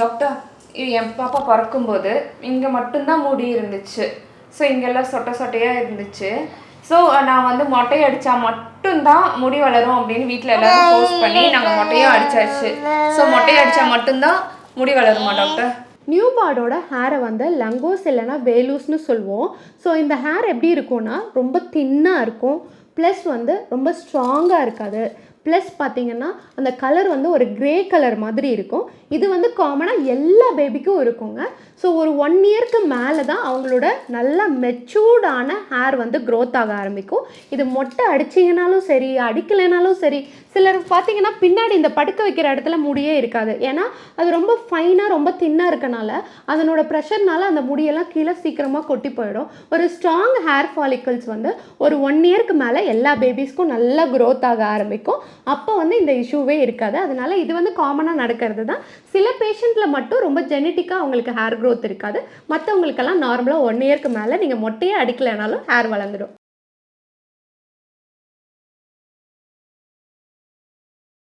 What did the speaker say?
Doctor என் பாப்பா பிறக்கும்போது இங்கே மட்டும்தான் முடி இருந்துச்சு. ஸோ இங்கெல்லாம் சொட்டை சொட்டையாக இருந்துச்சு. ஸோ நான் வந்து மொட்டை அடித்தா மட்டும்தான் முடி வளரும் அப்படின்னு வீட்டில் எல்லாரும் போஸ்ட் பண்ணி நாங்கள் மொட்டையும் அடித்தாச்சு ஸோ மொட்டை அடித்தா மட்டும்தான் முடி வளருமா டாக்டர் நியூ பார்டோட ஹேரை வந்து லங்கோஸ் இல்லைன்னா வேலூஸ்னு சொல்லுவோம். ஸோ இந்த ஹேர் எப்படி இருக்கும்னா ரொம்ப தின்னாக இருக்கும். ப்ளஸ் வந்து ரொம்ப ஸ்ட்ராங்காக இருக்காது. ப்ளஸ் பார்த்தீங்கன்னா அந்த கலர் வந்து ஒரு கிரே கலர் மாதிரி இருக்கும். இது வந்து காமனாக எல்லா பேபிக்கும் இருக்குங்க. ஸோ ஒரு ஒன் இயர்க்கு மேலே தான் அவங்களோட நல்ல மெச்சூர்டான ஹேர் வந்து க்ரோத் ஆக ஆரம்பிக்கும். இது மொட்டை அடிச்சிங்கனாலும் சரி அடிக்கலைனாலும் சரி சிலர் பார்த்தீங்கன்னா பின்னாடி இந்த படுக்க வைக்கிற இடத்துல முடியே இருக்காது. ஏன்னா அது ரொம்ப ஃபைனாக ரொம்ப தின்னாக இருக்கனால அதனோட ப்ரெஷர்னால அந்த முடியெல்லாம் கீழே சீக்கிரமாக கொட்டி போயிடும். ஒரு ஸ்ட்ராங் ஹேர் ஃபாலிக்கல்ஸ் வந்து ஒரு ஒன் இயர்க்கு மேலே எல்லா பேபிஸ்க்கும் நல்லா க்ரோத் ஆக ஆரம்பிக்கும். அப்போ வந்து இந்த இஷ்யூவே இருக்காது. அதனால இது வந்து காமனாக நடக்கிறது தான் சில பேஷண்ட்டில் மட்டும் ரொம்ப ஜெனட்டிக்காக அவங்களுக்கு ஹேர் க்ரோத் இருக்காது. மற்றவங்களுக்கெல்லாம் நார்மலாக ஒன் இயர்க்கு மேலே நீங்கள் மொட்டையே அடிக்கலைனாலும் ஹேர் வளர்ந்துடும்.